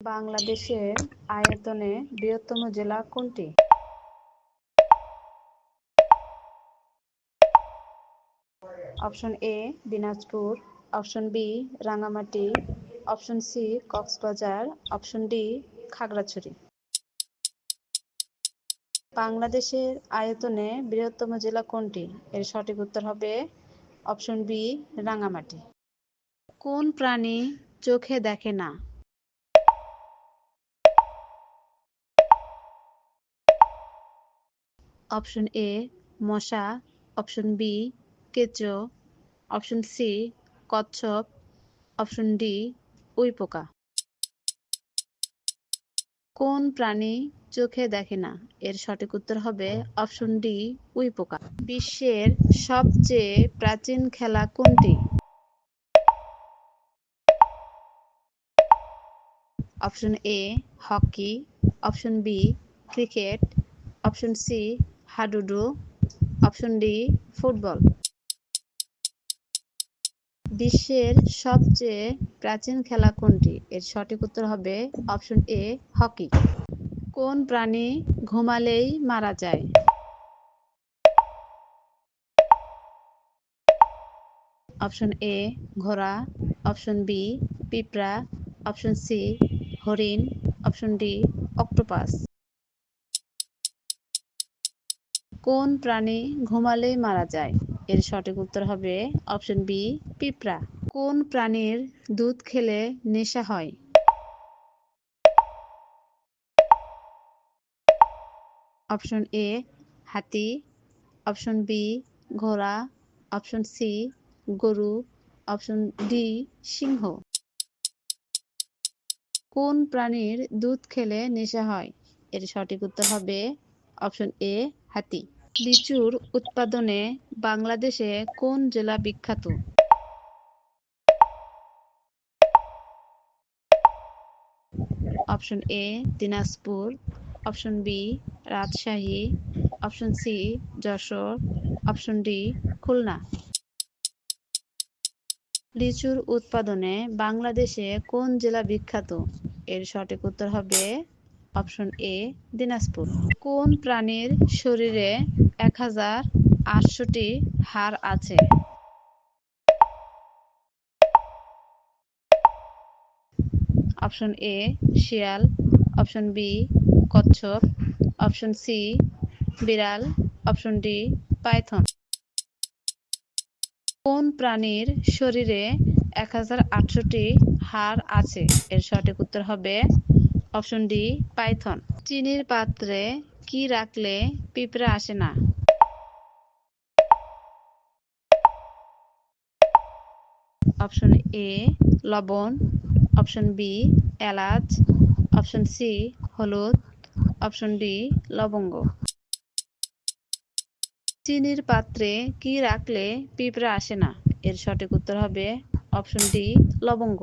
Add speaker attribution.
Speaker 1: বাংলাদেশের আয়তনে বৃহত্তম জেলা কোনটি? Option A, Dinajpur. Option B Rangamati option C, Cox's Bazar. Option D, Khagrachhari. বাংলাদেশের আয়তনে বৃহত্তম জেলা কোনটি? এর সঠিক উত্তর হবে অপশন বি রাঙামাটি কোন প্রাণী চোখে দেখে না? অপশন এ, মশা, অপশন বি, কেঁচো, অপশন সি, কচ্ছপ, অপশন ডি, উইপোকা। কোন প্রাণী চোখে দেখে না? এর সঠিক উত্তর হবে অপশন ডি, উইপোকা। বিশ্বের সবচেয়ে প্রাচীন খেলা কোনটি? Option A, hockey, option B, cricket, option C hadudu option D football বিশ্বের সবচেয়ে প্রাচীন খেলা কোনটি? এর সঠিক উত্তর হবে অপশন এ, হকি। কোন প্রাণী ঘুমালেই মারা যায়? অপশন এ, ঘোড়া। অপশন বি, পিঁপড়া। অপশন সি, হরিণ। Option D, octopus. কোন প্রাণী ঘুমালেই মারা যায়? এর সঠিক উত্তর হবে অপশন বি, পিঁপড়া। কোন প্রাণীর দুধ খেলে নেশা হয়? অপশন এ, হাতি। অপশন বি, ঘোড়া। অপশন সি, গরু। অপশন ডি, সিংহ। কোন প্রাণীর দুধ খেলে নেশা হয়? এর সঠিক উত্তর হবে অপশন এ, হাতি। লিচুর উৎপাদনে বাংলাদেশে কোন জেলা বিখ্যাত? Option A, Dinajpur. Option B, Rajshahi. Option C, Jessore. Option D, Khulna. লিচুর উৎপাদনে বাংলাদেশে কোন জেলা বিখ্যাত? এর সঠিক উত্তর হবে অপশন এ, দিনাজপুর। কোন প্রাণীর শরীরে এক হাজার আটশোটি হাড় আছে? অপশন এ, শিয়াল। অপশন বি, কচ্ছপ। অপশন সি, বিড়াল। Option D, python. কোন প্রাণীর শরীরে এক হাজার আটশোটি হাড় আছে? এর সঠিক উত্তর হবে অপশন ডি, পাইথন। চিনির পাত্রে কি রাখলে পিঁপড়া আসে না? অপশন এ, লবণ। অপশন বি, এলাচ। অপশন সি, হলুদ। অপশন ডি, লবঙ্গ। চিনির পাত্রে কি রাখলে পিঁপড়া আসে না? এর সঠিক উত্তর হবে অপশন ডি, লবঙ্গ।